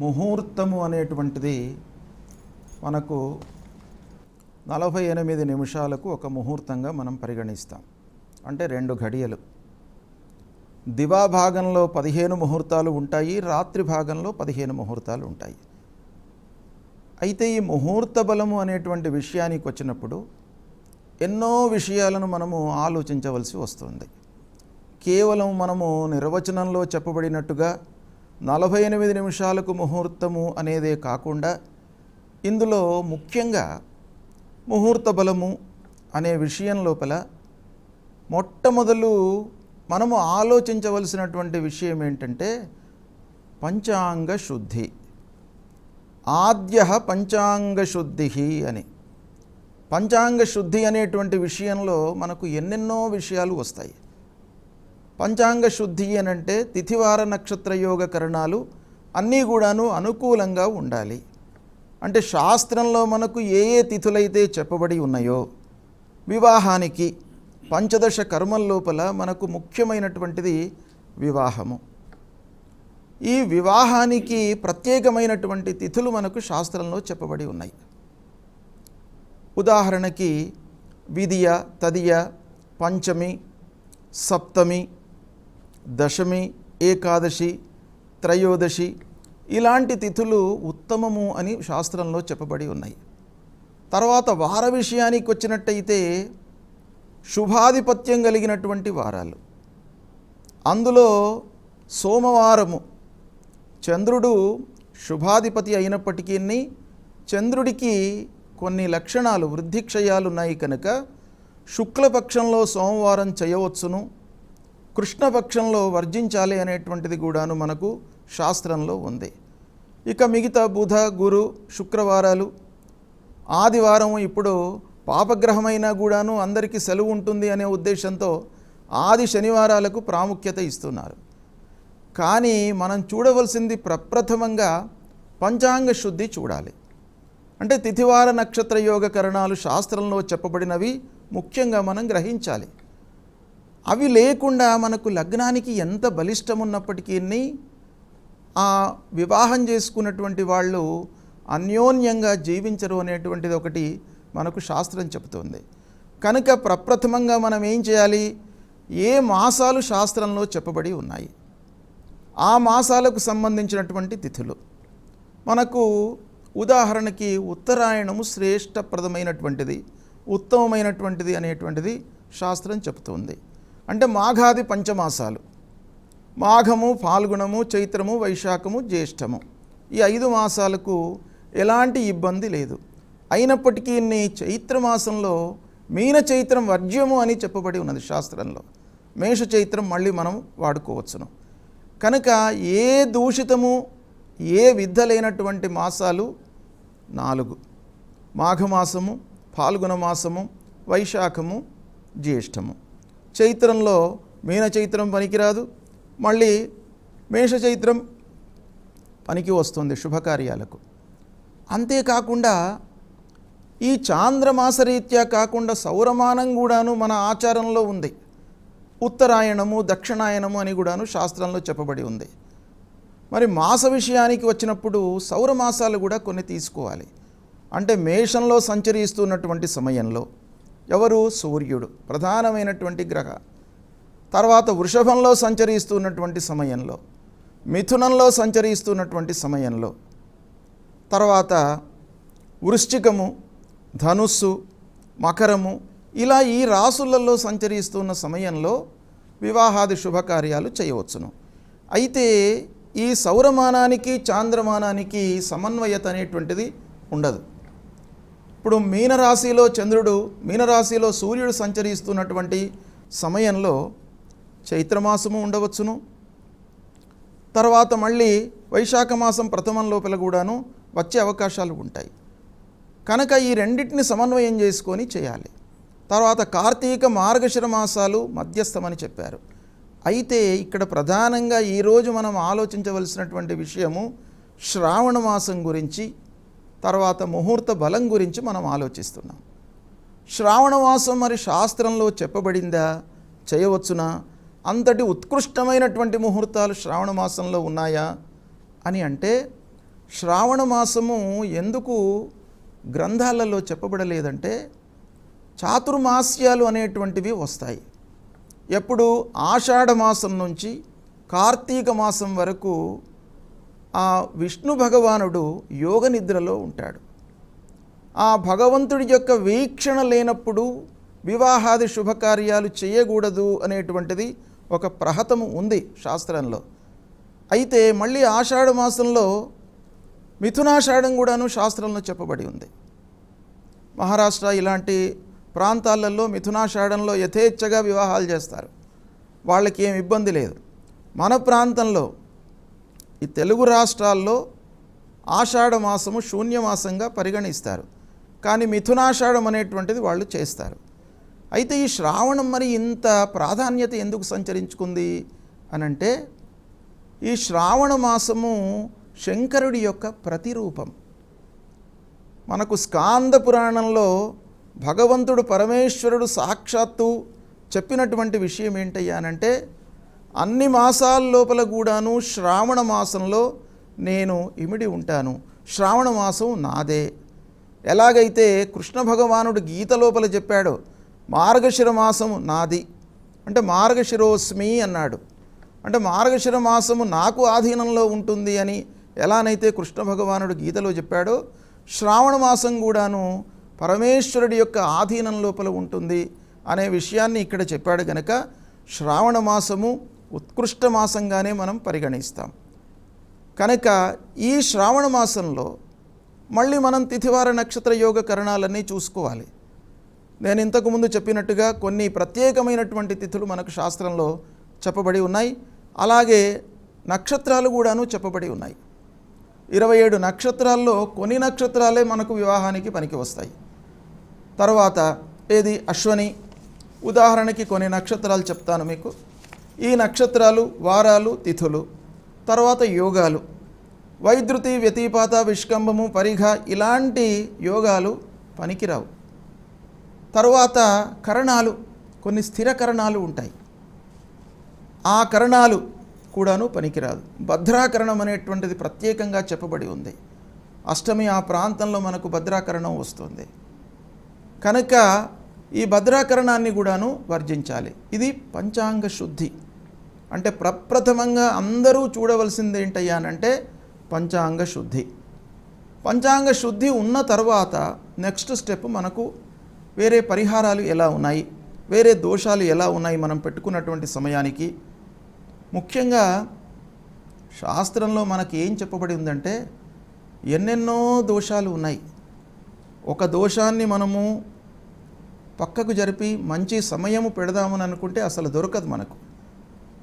ముహూర్తము అనేటువంటిది మనకు నలభై ఎనిమిది నిమిషాలకు ఒక ముహూర్తంగా మనం పరిగణిస్తాం. అంటే రెండు ఘడియలు. దివా భాగంలో పదిహేను ముహూర్తాలు ఉంటాయి రాత్రి భాగంలో పదిహేను ముహూర్తాలు ఉంటాయి. అయితే ఈ ముహూర్త బలము అనేటువంటి విషయానికి వచ్చినప్పుడు ఎన్నో విషయాలను మనము ఆలోచించవలసి వస్తుంది. కేవలం మనము నిర్వచనంలో చెప్పబడినట్టుగా నలభై ఎనిమిది నిమిషాలకు ముహూర్తము అనేదే కాకుండా ఇందులో ముఖ్యంగా ముహూర్త బలము అనే విషయం లోపల మొట్టమొదలు మనము ఆలోచించవలసినటువంటి విషయం ఏంటంటే పంచాంగ శుద్ధి. ఆద్య పంచాంగ శుద్ధి అని. పంచాంగ శుద్ధి అనేటువంటి విషయంలో మనకు ఎన్నెన్నో విషయాలు వస్తాయి. పంచాంగ శుద్ధి అనంటే తిథివార నక్షత్ర యోగ కరణాలు అన్నీ కూడాను అనుకూలంగా ఉండాలి. అంటే శాస్త్రంలో మనకు ఏ ఏ తిథులైతే చెప్పబడి ఉన్నాయో వివాహానికి పంచదశ కర్మల లోపల మనకు ముఖ్యమైనటువంటిది వివాహము. ఈ వివాహానికి ప్రత్యేకమైనటువంటి తిథులు మనకు శాస్త్రంలో చెప్పబడి ఉన్నాయి. ఉదాహరణకి విధియ తదియ పంచమి సప్తమి దశమి ఏకాదశి త్రయోదశి ఇలాంటి తిథులు ఉత్తమము అని శాస్త్రంలో చెప్పబడి ఉన్నాయి. తర్వాత వార విషయానికి వచ్చినట్టయితే శుభాధిపత్యం కలిగినటువంటి వారాలు. అందులో సోమవారము చంద్రుడు శుభాధిపతి అయినప్పటికీ చంద్రుడికి కొన్ని లక్షణాలు వృద్ధిక్షయాలు ఉన్నాయి కనుక శుక్లపక్షంలో సోమవారం చేయవచ్చును. కృష్ణపక్షంలో వర్జించాలి అనేటువంటిది కూడాను మనకు శాస్త్రంలో ఉంది. ఇక మిగతా బుధ గురు శుక్రవారాలు ఆదివారం ఇప్పుడు పాపగ్రహమైనా కూడాను అందరికీ సెలవు ఉంటుంది అనే ఉద్దేశంతో ఆది శనివారాలకు ప్రాముఖ్యత ఇస్తున్నారు. కానీ మనం చూడవలసింది ప్రప్రథమంగా పంచాంగ శుద్ధి చూడాలి. అంటే తిథివార నక్షత్ర యోగ కరణాలు శాస్త్రంలో చెప్పబడినవి ముఖ్యంగా మనం గ్రహించాలి. అవి లేకుండా మనకు లగ్నానికి ఎంత బలిష్టం ఉన్నప్పటికీ ఆ వివాహం చేసుకున్నటువంటి వాళ్ళు అన్యోన్యంగా జీవించరు అనేటువంటిది ఒకటి మనకు శాస్త్రం చెబుతోంది. కనుక ప్రప్రథమంగా మనం ఏం చేయాలి? ఏ మాసాలు శాస్త్రంలో చెప్పబడి ఉన్నాయి? ఆ మాసాలకు సంబంధించినటువంటి తిథులు. మనకు ఉదాహరణకి ఉత్తరాయణము శ్రేష్టప్రదమైనటువంటిది ఉత్తమమైనటువంటిది అనేటువంటిది శాస్త్రం చెబుతుంది. అంటే మాఘాది పంచమాసాలు. మాఘము ఫాల్గుణము చైత్రము వైశాఖము జ్యేష్టము ఈ ఐదు మాసాలకు ఎలాంటి ఇబ్బంది లేదు. అయినప్పటికీ చైత్రమాసంలో మీన చైత్రం వర్జ్యము అని చెప్పబడి ఉన్నది శాస్త్రంలో. మేష చైత్రం మళ్ళీ మనం వాడుకోవచ్చును. కనుక ఏ దూషితము ఏ విద్ద లేనటువంటి మాసాలు? నాలుగు. మాఘమాసము ఫాల్గుణ మాసము వైశాఖము జ్యేష్టము చైత్రంలో మీన చైత్రం పనికిరాదు మళ్ళీ మేష చైత్రం పనికి వస్తుంది శుభకార్యాలకు. అంతేకాకుండా ఈ చాంద్రమాసరీత్యా కాకుండా సౌరమానం కూడాను మన ఆచారంలో ఉంది. ఉత్తరాయణము దక్షిణాయనము అని కూడాను శాస్త్రంలో చెప్పబడి ఉంది. మరి మాస విషయానికి వచ్చినప్పుడు సౌరమాసాలు కూడా కొన్ని తీసుకోవాలి. అంటే మేషంలో సంచరిస్తున్నటువంటి సమయంలో ఎవరు? సూర్యుడు. ప్రధానమైనటువంటి గ్రహ. తర్వాత వృషభంలో సంచరిస్తున్నటువంటి సమయంలో మిథునంలో సంచరిస్తున్నటువంటి సమయంలో తర్వాత వృశ్చికము ధనుస్సు మకరము ఇలా ఈ రాసులలో సంచరిస్తున్న సమయంలో వివాహాది శుభకార్యాలు చేయవచ్చును. అయితే ఈ సౌరమానానికి చాంద్రమానానికి సమన్వయత అనేటువంటిది ఉండదు. ఇప్పుడు మీనరాశిలో చంద్రుడు మీనరాశిలో సూర్యుడు సంచరిస్తున్నటువంటి సమయంలో చైత్రమాసము ఉండవచ్చును. తర్వాత మళ్ళీ వైశాఖ మాసం ప్రథమం లోపల కూడాను వచ్చే అవకాశాలు ఉంటాయి. కనుక ఈ రెండింటిని సమన్వయం చేసుకొని చేయాలి. తర్వాత కార్తీక మార్గశిర మాసాలు మధ్యస్థమని చెప్పారు. అయితే ఇక్కడ ప్రధానంగా ఈరోజు మనం ఆలోచించవలసినటువంటి విషయము శ్రావణ మాసం గురించి తర్వాత ముహూర్త బలం గురించి మనం ఆలోచిస్తున్నాం. శ్రావణవాసం మరి శాస్త్రంలో చెప్పబడిందా? చేయవచ్చునా? అంతటి ఉత్కృష్టమైనటువంటి ముహూర్తాలు శ్రావణ మాసంలో ఉన్నాయా? అని అంటే శ్రావణ మాసము ఎందుకు గ్రంథాలలో చెప్పబడలేదంటే చాతుర్మాస్యాలు అనేటువంటివి వస్తాయి. ఎప్పుడు? ఆషాఢ మాసం నుంచి కార్తీక మాసం వరకు ఆ విష్ణు భగవానుడు యోగ నిద్రలో ఉంటాడు. ఆ భగవంతుడి యొక్క వీక్షణ లేనప్పుడు వివాహాది శుభకార్యాలు చేయకూడదు అనేటువంటిది ఒక ప్రహతము ఉంది శాస్త్రంలో. అయితే మళ్ళీ ఆషాఢ మాసంలో మిథునాషాఢం కూడాను శాస్త్రంలో చెప్పబడి ఉంది. మహారాష్ట్ర ఇలాంటి ప్రాంతాలలో మిథునాషాఢంలో యథేచ్ఛగా వివాహాలు చేస్తారు. వాళ్ళకి ఏమి ఇబ్బంది లేదు. మన ప్రాంతంలో ఈ తెలుగు రాష్ట్రాల్లో ఆషాఢ మాసము శూన్యమాసంగా పరిగణిస్తారు. కానీ మిథునాషాఢం అనేటువంటిది వాళ్ళు చేస్తారు. అయితే ఈ శ్రావణం మరి ఇంత ప్రాధాన్యత ఎందుకు సంచరించుకుంది? అనంటే ఈ శ్రావణ మాసము శంకరుడి యొక్క ప్రతిరూపం. మనకు స్కాంద పురాణంలో భగవంతుడు పరమేశ్వరుడు సాక్షాత్తు చెప్పినటువంటి విషయం ఏంటయ్యానంటే అన్ని మాసాల లోపల కూడాను శ్రావణ మాసంలో నేను ఇమిడి ఉంటాను. శ్రావణ మాసం నాదే. ఎలాగైతే కృష్ణ భగవానుడు గీత లోపల చెప్పాడో మార్గశిర మాసము నాది. అంటే మార్గశిరోస్మి అన్నాడు. అంటే మార్గశిర మాసము నాకు ఆధీనంలో ఉంటుంది అని ఎలానైతే కృష్ణ భగవానుడు గీతలో చెప్పాడో శ్రావణ మాసం కూడాను పరమేశ్వరుడి యొక్క ఆధీనం లోపల ఉంటుంది అనే విషయాన్ని ఇక్కడ చెప్పాడు గనక శ్రావణ మాసము ఉత్కృష్ట మాసంగానే మనం పరిగణిస్తాం. కనుక ఈ శ్రావణ మాసంలో మళ్ళీ మనం తిథివార నక్షత్ర యోగ కరణాలన్నీ చూసుకోవాలి. నేను ఇంతకుముందు చెప్పినట్టుగా కొన్ని ప్రత్యేకమైనటువంటి తిథులు మనకు శాస్త్రంలో చెప్పబడి ఉన్నాయి. అలాగే నక్షత్రాలు కూడాను చెప్పబడి ఉన్నాయి. ఇరవై ఏడు నక్షత్రాల్లో కొన్ని నక్షత్రాలే మనకు వివాహానికి పనికి వస్తాయి. తర్వాత ఏది? అశ్వని. ఉదాహరణకి కొన్ని నక్షత్రాలు చెప్తాను మీకు. ఈ నక్షత్రాలు వారాలు తిథులు తర్వాత యోగాలు. వైద్యుతి వ్యతిపాత విష్కంభము పరిఘ ఇలాంటి యోగాలు పనికిరావు. తర్వాత కరణాలు కొన్ని స్థిర కరణాలు ఉంటాయి. ఆ కరణాలు కూడాను పనికిరాదు. భద్రాకరణం అనేటువంటిది ప్రత్యేకంగా చెప్పబడి ఉంది. అష్టమి ఆ ప్రాంతంలో మనకు భద్రాకరణం వస్తుంది. కనుక ఈ భద్రాకరణాన్ని కూడాను వర్జించాలి. ఇది పంచాంగ శుద్ధి అంటే ప్రప్రథమంగా అందరూ చూడవలసింది ఏంటయ్యా అంటే పంచాంగ శుద్ధి. పంచాంగ శుద్ధి ఉన్న తర్వాత నెక్స్ట్ స్టెప్ మనకు వేరే పరిహారాలు ఎలా ఉన్నాయి వేరే దోషాలు ఎలా ఉన్నాయి మనం పెట్టుకున్నటువంటి సమయానికి. ముఖ్యంగా శాస్త్రంలో మనకి ఏం చెప్పబడి ఉందంటే ఎన్నెన్నో దోషాలు ఉన్నాయి. ఒక దోషాన్ని మనము పక్కకు జరిపి మంచి సమయము పెడదామని అనుకుంటే అసలు దొరకదు మనకు.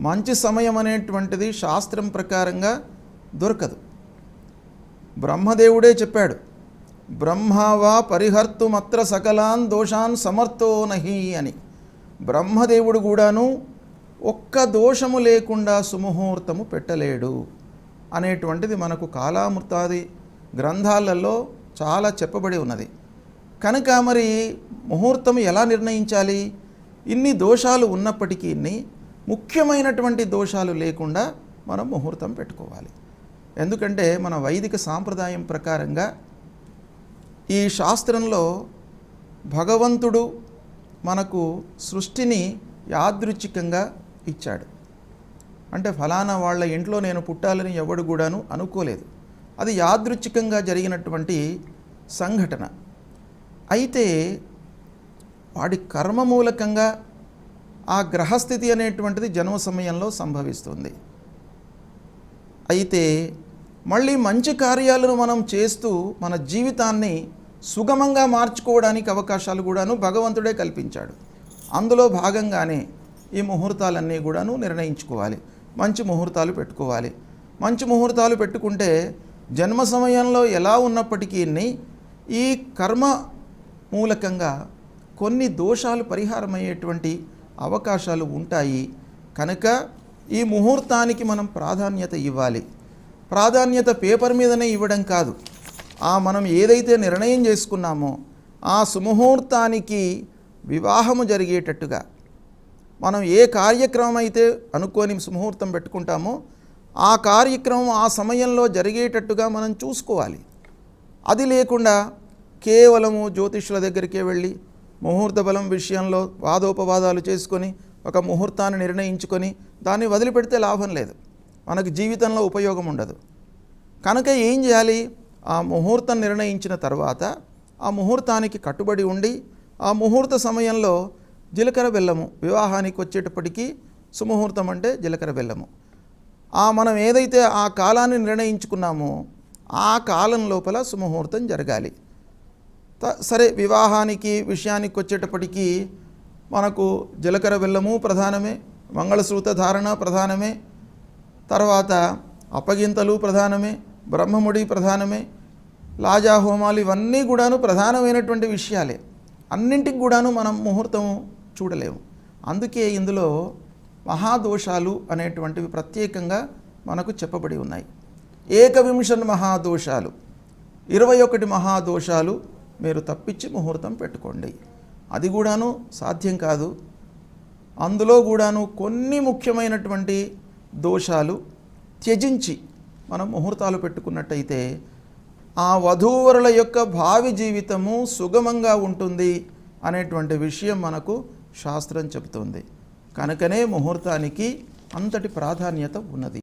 మంచి సమయం అనేటువంటిది శాస్త్రం ప్రకారంగా దొరకదు. బ్రహ్మదేవుడే చెప్పాడు బ్రహ్మావా పరిహర్తుమత్ర సకలాన్ దోషాన్ సమర్థో నహి అని. బ్రహ్మదేవుడు కూడాను ఒక్క దోషము లేకుండా సుముహూర్తము పెట్టలేడు అనేటువంటిది మనకు కాలామృతాది గ్రంథాలలో చాలా చెప్పబడి ఉన్నది. కనుక మరి ముహూర్తం ఎలా నిర్ణయించాలి? ఇన్ని దోషాలు ఉన్నప్పటికీ ముఖ్యమైనటువంటి దోషాలు లేకుండా మనం ముహూర్తం పెట్టుకోవాలి. ఎందుకంటే మన వైదిక సాంప్రదాయం ప్రకారంగా ఈ శాస్త్రంలో భగవంతుడు మనకు సృష్టిని యాదృచ్ఛికంగా ఇచ్చాడు. అంటే ఫలానా వాళ్ళ ఇంట్లో నేను పుట్టాలని ఎవడు కూడాను అనుకోలేదు. అది యాదృచ్ఛికంగా జరిగినటువంటి సంఘటన. అయితే వాడి కర్మ మూలకంగా ఆ గ్రహస్థితి అనేటువంటిది జన్మ సమయంలో సంభవిస్తుంది. అయితే మళ్ళీ మంచి కార్యాలను మనం చేస్తూ మన జీవితాన్ని సుగమంగా మార్చుకోవడానికి అవకాశాలు కూడాను భగవంతుడే కల్పించాడు. అందులో భాగంగానే ఈ ముహూర్తాలన్నీ కూడాను నిర్ణయించుకోవాలి. మంచి ముహూర్తాలు పెట్టుకోవాలి. మంచి ముహూర్తాలు పెట్టుకుంటే జన్మ సమయంలో ఎలా ఉన్నప్పటికీ ఈ కర్మ మూలకంగా కొన్ని దోషాలు పరిహారమయ్యేటువంటి అవకాశాలు ఉంటాయి. కనుక ఈ ముహూర్తానికి మనం ప్రాధాన్యత ఇవ్వాలి. ప్రాధాన్యత పేపర్ మీదనే ఇవ్వడం కాదు. ఆ మనం ఏదైతే నిర్ణయం చేసుకున్నామో ఆ సుముహూర్తానికి వివాహము జరిగేటట్టుగా మనం ఏ కార్యక్రమం అయితే అనుకోని సుముహూర్తం పెట్టుకుంటామో ఆ కార్యక్రమం ఆ సమయంలో జరిగేటట్టుగా మనం చూసుకోవాలి. అది లేకుండా కేవలము జ్యోతిష్యుల దగ్గరికే వెళ్ళి ముహూర్త బలం విషయంలో వాదోపవాదాలు చేసుకొని ఒక ముహూర్తాన్ని నిర్ణయించుకొని దాన్ని వదిలిపెడితే లాభం లేదు. మనకు జీవితంలో ఉపయోగం ఉండదు. కనుక ఏం చేయాలి? ఆ ముహూర్తం నిర్ణయించిన తర్వాత ఆ ముహూర్తానికి కట్టుబడి ఉండి ఆ ముహూర్త సమయంలో జీలకర్ర బెల్లము వివాహానికి వచ్చేటప్పటికీ సుముహూర్తం అంటే జీలకర్ర బెల్లము. ఆ మనం ఏదైతే ఆ కాలాన్ని నిర్ణయించుకున్నామో ఆ కాలం లోపల సుముహూర్తం జరగాలి. సరే వివాహానికి విషయానికి వచ్చేటప్పటికీ మనకు జీలకర్ర బెల్లము ప్రధానమే మంగళసూత ధారణ ప్రధానమే తర్వాత అప్పగింతలు ప్రధానమే బ్రహ్మముడి ప్రధానమే లాజా హోమాలు ఇవన్నీ కూడాను ప్రధానమైనటువంటి విషయాలే. అన్నింటికి కూడాను మనం ముహూర్తం చూడలేము. అందుకే ఇందులో మహాదోషాలు అనేటువంటివి ప్రత్యేకంగా మనకు చెప్పబడి ఉన్నాయి. ఏకవింశన్ మహాదోషాలు ఇరవై ఒకటి మహాదోషాలు మీరు తప్పించి ముహూర్తం పెట్టుకోండి. అది కూడాను సాధ్యం కాదు. అందులో కూడాను కొన్ని ముఖ్యమైనటువంటి దోషాలు త్యజించి మనం ముహూర్తాలు పెట్టుకున్నట్టయితే ఆ వధూవరుల యొక్క భావి జీవితము సుగమంగా ఉంటుంది అనేటువంటి విషయం మనకు శాస్త్రం చెబుతుంది. కనుకనే ముహూర్తానికి అంతటి ప్రాధాన్యత ఉన్నది.